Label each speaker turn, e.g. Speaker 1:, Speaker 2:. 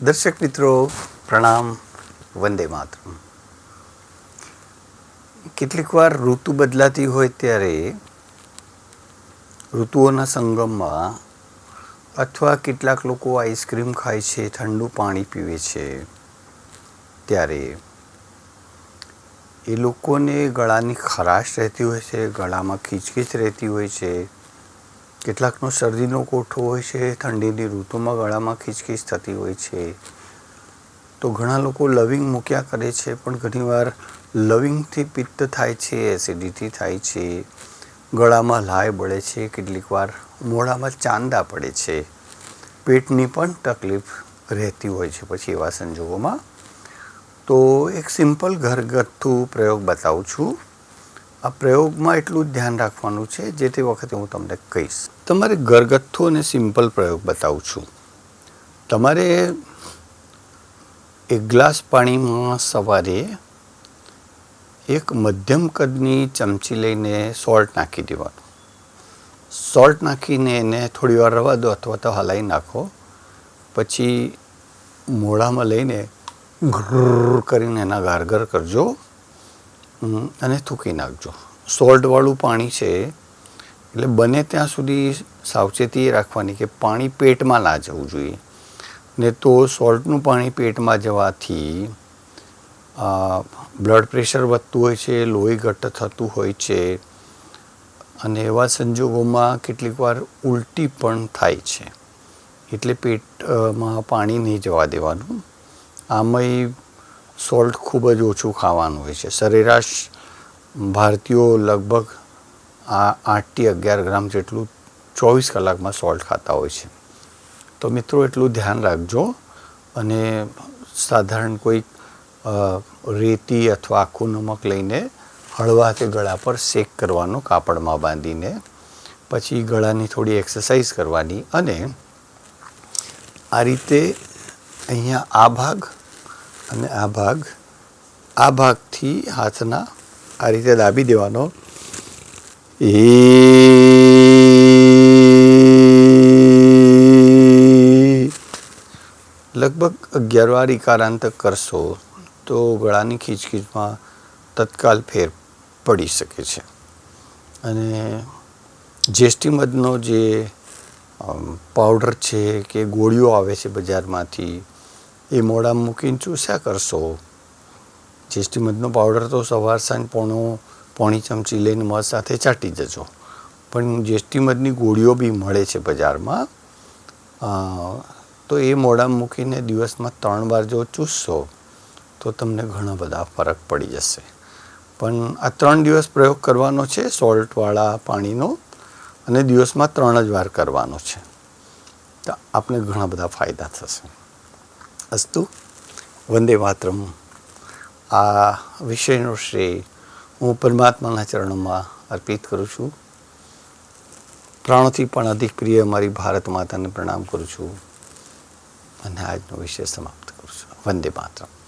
Speaker 1: દર્શક મિત્રો, પ્રણામ, વંદે માતરમ. કેટલીક વાર ઋતુ બદલાતી હોય ત્યારે ઋતુઓના સંગમમાં અથવા કેટલાક લોકો આઈસ્ક્રીમ ખાય છે, ઠંડુ પાણી પીવે છે, ત્યારે એ લોકોને ગળાની ખરાશ રહેતી હોય છે, ગળામાં ખીચખીચ રહેતી હોય છે કેટલાકનો શરદીનો કોઠો હોય છે, ઠંડીની ઋતુમાં ગળામાં ખીચખીચ થતી હોય છે. તો ઘણા લોકો લવિંગ મૂક્યા કરે છે, પણ ઘણીવાર લવિંગથી પિત્ત થાય છે, એસિડિટી થાય છે. ગળામાં લાય બળે છે કેટલીક વાર મોઢામાં ચાંદા પડે છે. પેટની પણ તકલીફ રહેતી હોય છે પછી એવા સંજોગોમાં. તો એક સિમ્પલ ઘરગથ્થુ પ્રયોગ બતાવું છું. આ પ્રયોગમાં એટલું જ ધ્યાન રાખવાનું છે, જે તે વખતે હું તમને કહીશ. તમારે ઘરગથ્થુ અને સિમ્પલ પ્રયોગ બતાવું છું. તમારે એક ગ્લાસ પાણીમાં સવારે એક મધ્યમ કદની ચમચી લઈને સોલ્ટ નાખી દેવાનું. સોલ્ટ નાખીને એને થોડી વાર રવા દો અથવા તો હલાવી નાખો. પછી મોઢામાં લઈને ઘર કરીને એના ગારગર કરજો અને થૂકી નાખજો. સોલ્ટવાળું પાણી છે એટલે બને ત્યાં સુધી સાવચેતી રાખવાની કે પાણી પેટમાં ના જવું જોઈએ. ને તો સોલ્ટનું પાણી પેટમાં જવાથી બ્લડ પ્રેશર વધતું હોય છે, લોહી ઘટ્ટ થતું હોય છે, અને એવા સંજોગોમાં કેટલીક વાર ઉલટી પણ થાય છે. એટલે પેટમાં પાણી નહીં જવા દેવાનું. આમાંય સોલ્ટ ખૂબ જ ઓછું ખાવાનું હોય છે. સરેરાશ ભારતીયો લગભગ આ આઠથી અગિયાર ગ્રામ જેટલું ચોવીસ કલાકમાં સોલ્ટ ખાતા હોય છે. તો મિત્રો એટલું ધ્યાન રાખજો અને સાધારણ કોઈ રેતી અથવા આખું નમક લઈને હળવા તે ગળા પર શેક કરવાનો કાપડમાં બાંધીને, પછી ગળાની થોડી એક્સરસાઇઝ કરવાની અને આ રીતે અહીંયા આ ભાગ અને આ ભાગ, આ ભાગથી હાથના આ રીતે દાબી દેવાનો એ લગભગ અગિયાર વાર ઇકારાંતક કરશો તો ગળાની ખીચખીચમાં તત્કાલ ફેર પડી શકે છે. અને જેસ્ટી મધનો જે પાવડર છે કે ગોળીઓ આવે છે બજારમાંથી, એ મોડા મૂકીને ચૂસ્યા કરશો. જેસ્ટી મધનો પાવડર તો સવાર સાંજ પોણો પોણી ચમચી લઈને મધ સાથે ચાટી જજો પણ જેસ્ટી મધની ગોળીઓ બી મળે છે બજારમાં તો એ મોઢામાં મૂકીને દિવસમાં ત્રણ વાર જો ચૂસશો તો તમને ઘણા બધા ફરક પડી જશે. પણ આ ત્રણ દિવસ પ્રયોગ કરવાનો છે સોલ્ટવાળા પાણીનો, અને દિવસમાં ત્રણ જ વાર કરવાનો છે. તો આપણે ઘણા બધા ફાયદા થશે. અસ્તુ, વંદે માતરમ. આ વિષયનો શ્રેય હું પરમાત્માના ચરણોમાં અર્પિત કરું છું. પ્રાણોથી પણ અધિક પ્રિય મારી ભારત માતાને પ્રણામ કરું છું. અને આજનો વિષય સમાપ્ત કરું છું. વંદે માતરમ.